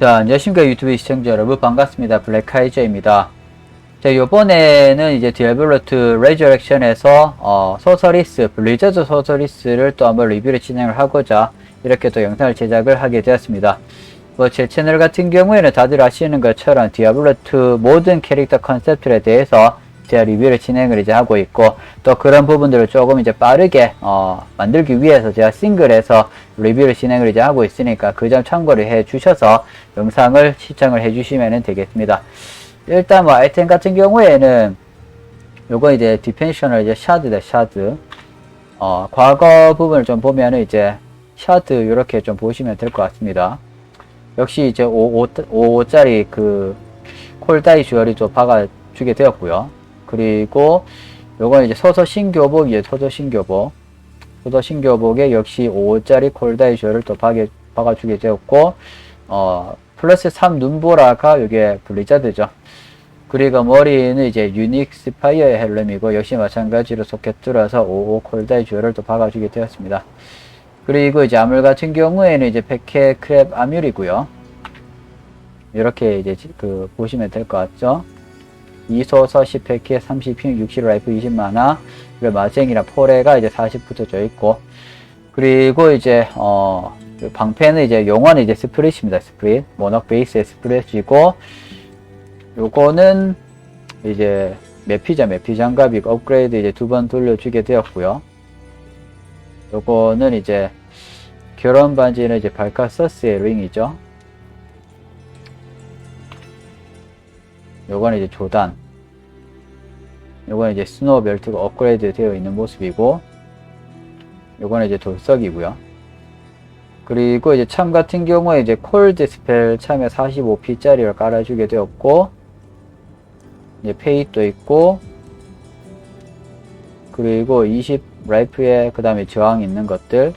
자, 안녕하십니까 유튜브 시청자 여러분 반갑습니다. 블랙하이저입니다. 자, 요번에는 이제 디아블로2 레저렉션에서 어, 소서리스, 블리자드 소서리스를 또 한번 리뷰를 진행을 하고자 이렇게 또 영상을 제작을 하게 되었습니다. 뭐 제 채널 같은 경우에는 다들 아시는 것처럼 디아블로2 모든 캐릭터 컨셉들에 대해서 제가 리뷰를 진행을 이제 하고 있고 또 그런 부분들을 조금 이제 빠르게 어, 만들기 위해서 제가 싱글에서 리뷰를 진행을 이제 하고 있으니까 그 점 참고를 해 주셔서 영상을 시청을 해 주시면 되겠습니다. 일단 뭐 아이템 같은 경우에는 요거 이제 디펜셔널 이제 샤드다 샤드 어 과거 부분을 좀 보면은 이제 샤드 이렇게 좀 보시면 될 것 같습니다. 역시 이제 5, 5, 5짜리 그 콜다이 주얼이 좀 박아주게 되었고요. 그리고 요건 이제 서서 신교복이에요. 서서 신교복. 서서 신교복에 역시 5짜리 콜다이 주얼을 또 박아, 박아주게 되었고, 어, 플러스 3 눈보라가 요게 블리자드죠. 그리고 머리는 이제 유닉 스 파이어의 헬름이고, 역시 마찬가지로 소켓 뚫어서 55 콜다이 주얼을 또 박아주게 되었습니다. 그리고 이제 아물 같은 경우에는 이제 백해 크랩 아뮬이고요. 이렇게 이제 지- 그 보시면 될 것 같죠? 이소 서시 백해 30핑 60 라이프 20만화 그리고 마쟁이랑 포레가 이제 40 붙어져 있고 그리고 이제 어그 방패는 이제 용어는 이제 스프릿입니다. 스프릿 모넉 베이스의 스프릿이고 요거는 이제 매피자 매피 장갑이고 업그레이드 이제 두 번 돌려주게 되었고요. 요거는 이제 결혼 반지는 이제 발카서스의 링이죠. 요거는 이제 조단. 요거는 이제 스노우 벨트가 업그레이드 되어 있는 모습이고, 요거는 이제 돌석이고요. 그리고 이제 참 같은 경우에 이제 콜드 스펠 참에 45P짜리를 깔아주게 되었고, 이제 페이도 있고, 그리고 20 라이프에 그 다음에 저항 있는 것들,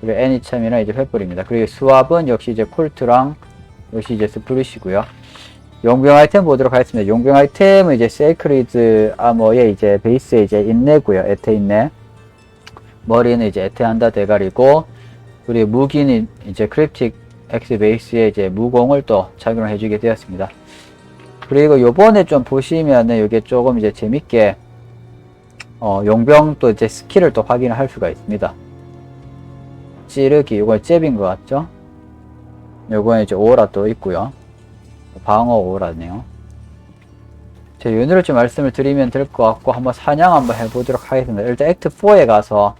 그리고 애니참이랑 이제 횃불입니다. 그리고 수압은 역시 이제 콜트랑 역시 이제 스프릿이고요. 용병 아이템 보도록 하겠습니다. 용병 아이템은 이제 세이크리드 아머의 이제 베이스에 이제 인내고요. 에테 인내. 머리는 이제 에테 한다 대가리고 그리고 무기는 이제 크립틱 X 베이스에 이제 무공을 또 착용을 해주게 되었습니다. 그리고 요번에 좀 보시면은 이게 조금 이제 재밌게 어, 용병 또 이제 스킬을 또 확인을 할 수가 있습니다. 찌르기, 이건 잽인 것 같죠? 요거는 이제 오라 또 있고요. 방어 오라네요. 제 윤회를 좀 말씀을 드리면 될 것 같고 한번 사냥 한번 해보도록 하겠습니다. 일단 액트 4에 가서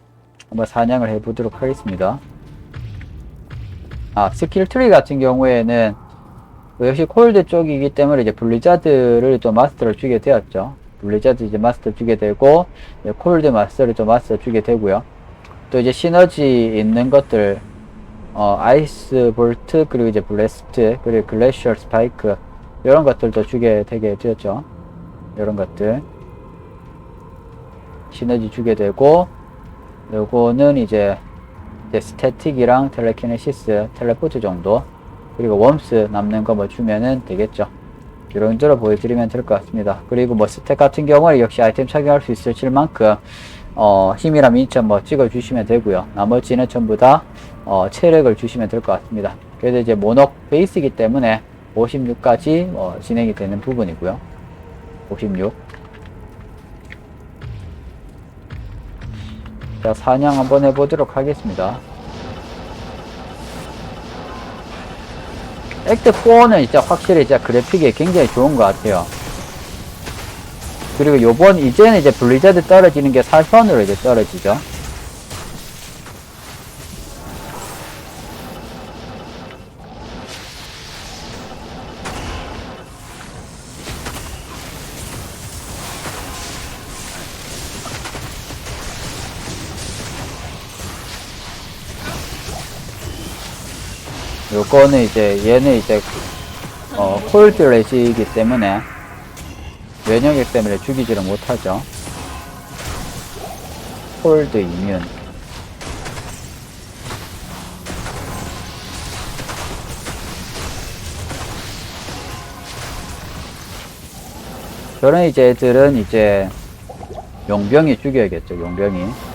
한번 사냥을 해보도록 하겠습니다. 아 스킬 트리 같은 경우에는 뭐 역시 콜드 쪽이기 때문에 이제 블리자드를 또 마스터를 주게 되었죠. 블리자드 이제 마스터 주게 되고 콜드 마스터를 또 마스터 주게 되고요. 또 이제 시너지 있는 것들 어, 아이스 볼트 그리고 이제 블래스트 그리고 글래셔 스파이크 이런 것들도 주게 되게 되었죠. 이런 것들 시너지 주게 되고 요거는 이제, 이제 스태틱이랑 텔레키네시스 텔레포트 정도 그리고 웜스 남는 거 뭐 주면은 되겠죠. 이런 대로 보여드리면 될 것 같습니다. 그리고 뭐 스택 같은 경우는 역시 아이템 착용할 수 있을 만큼 어, 힘이랑 미니점 뭐 찍어주시면 되고요. 나머지는 전부 다 어, 체력을 주시면 될 것 같습니다. 그래서 이제 모넉 베이스이기 때문에 56까지 어, 진행이 되는 부분이고요. 56. 자, 사냥 한번 해보도록 하겠습니다. 액트 4는 진짜 확실히 진짜 그래픽이 굉장히 좋은 것 같아요. 그리고 요번 이제는 이제 블리자드 떨어지는 게 사선으로 이제 떨어지죠. 요거는 이제 얘는 이제 어 콜드 레지이기 때문에 면역력 때문에 죽이지를 못하죠. 콜드 이뮨. 저런 이제 애들은 이제 용병이 죽여야겠죠, 용병이.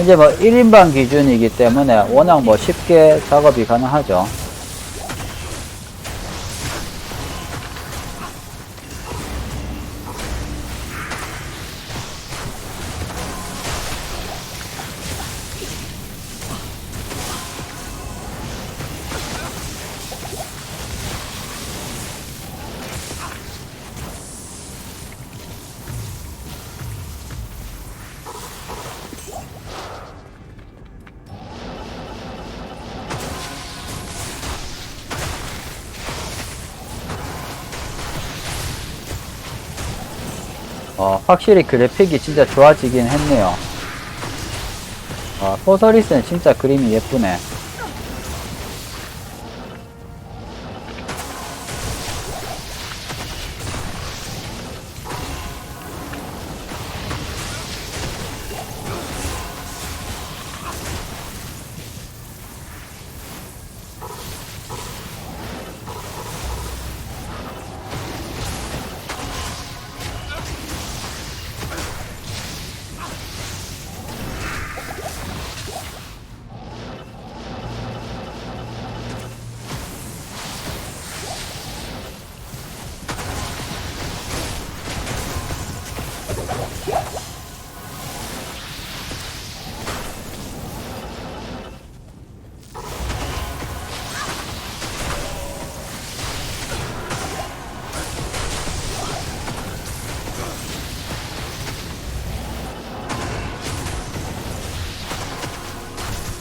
현재 뭐 1인방 기준이기 때문에 워낙 뭐 쉽게 작업이 가능하죠. 어, 확실히 그래픽이 진짜 좋아지긴 했네요. 어, 소서리스는 진짜 그림이 예쁘네.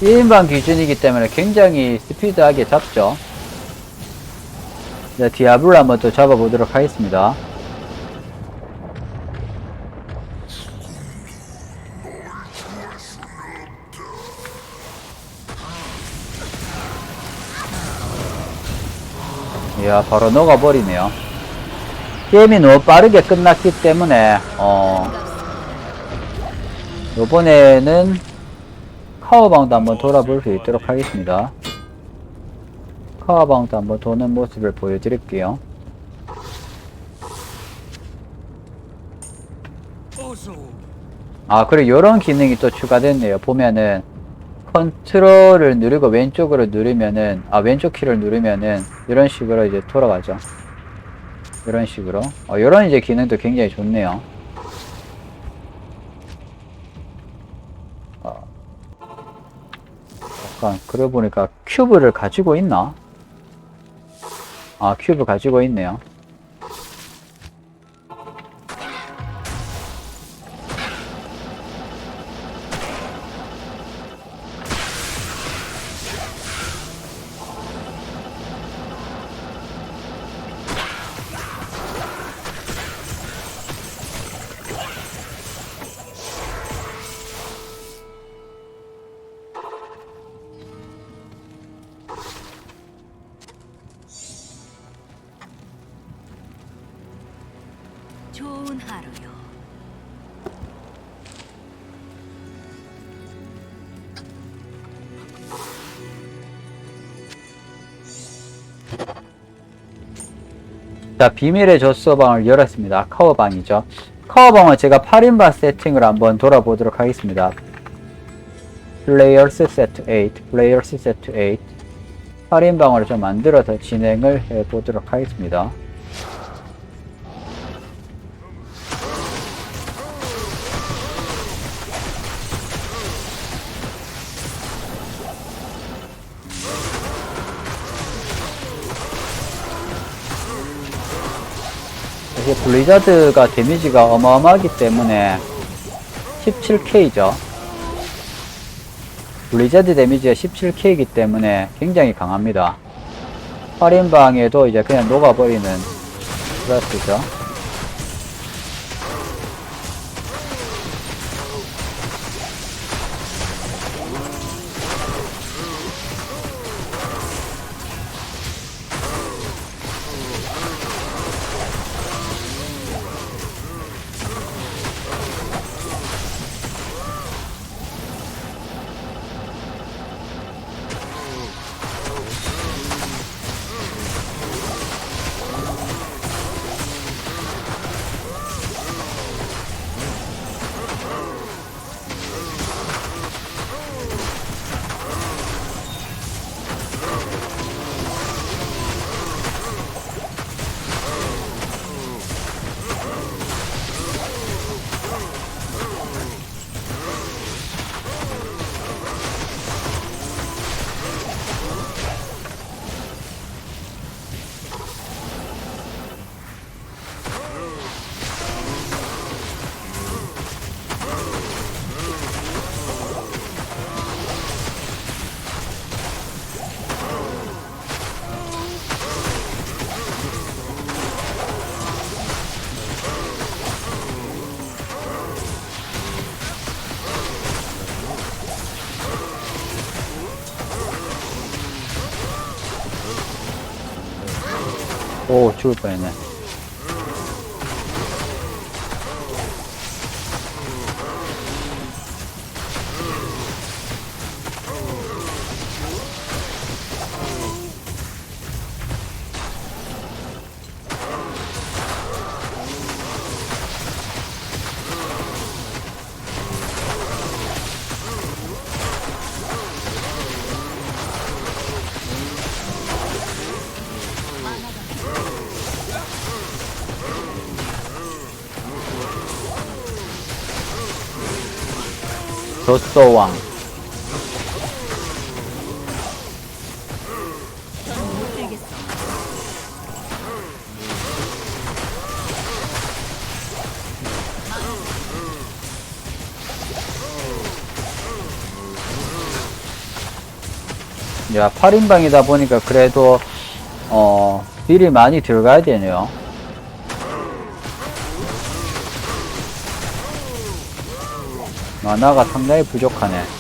일인방 기준이기 때문에 굉장히 스피드하게 잡죠. 네, 디아블로 한번 또 잡아보도록 하겠습니다. 이야, 바로 녹아버리네요. 게임이 너무 빠르게 끝났기 때문에, 어, 요번에는 카워바운드 한번 돌아볼 수 있도록 하겠습니다. 카워바운드 한번 도는 모습을 보여드릴게요. 아, 그리고 이런 기능이 또 추가됐네요. 보면은, 컨트롤을 누르고 왼쪽으로 누르면은, 아, 왼쪽 키를 누르면은, 이런 식으로 이제 돌아가죠. 이런 식으로. 어, 이런 이제 기능도 굉장히 좋네요. 약간, 그러고 보니까 큐브를 가지고 있나? 아, 큐브 가지고 있네요. 자, 비밀의 조서방을 열었습니다. 카워방이죠. 카워방은 제가 8인방 세팅을 한번 돌아보도록 하겠습니다. 플레이어스 세트 8, 플레이어스 세트 8. 8인방을 좀 만들어서 진행을 해 보도록 하겠습니다. 이게 블리자드가 데미지가 어마어마하기 때문에 17K죠. 블리자드 데미지가 17K이기 때문에 굉장히 강합니다. 8인방에도 이제 그냥 녹아버리는 클래스죠. 오, 죽을 뻔 조소왕. 야, 8인방이다 보니까 그래도, 어, 딜이 많이 들어가야 되네요. 만화가 상당히 부족하네.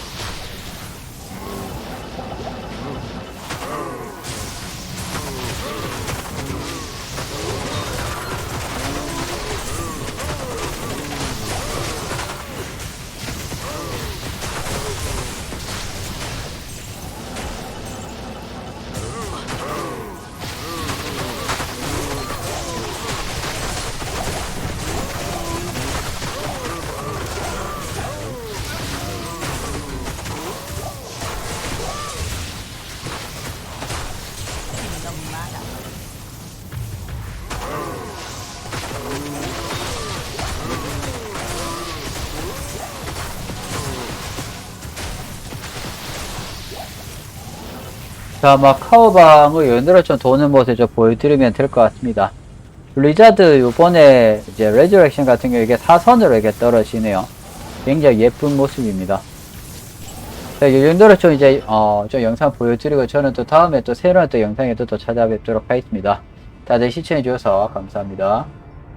자, 마카오방을 좀 도는 모습 좀 보여드리면 될 것 같습니다. 블리자드 요번에 이제 레저렉션 같은 경우 이게 사선으로 이렇게 떨어지네요. 굉장히 예쁜 모습입니다. 자, 이 정도로 좀 이제, 어, 좀 영상 보여드리고 저는 또 다음에 또 새로운 또 영상에 또, 또 찾아뵙도록 하겠습니다. 다들 시청해주셔서 감사합니다.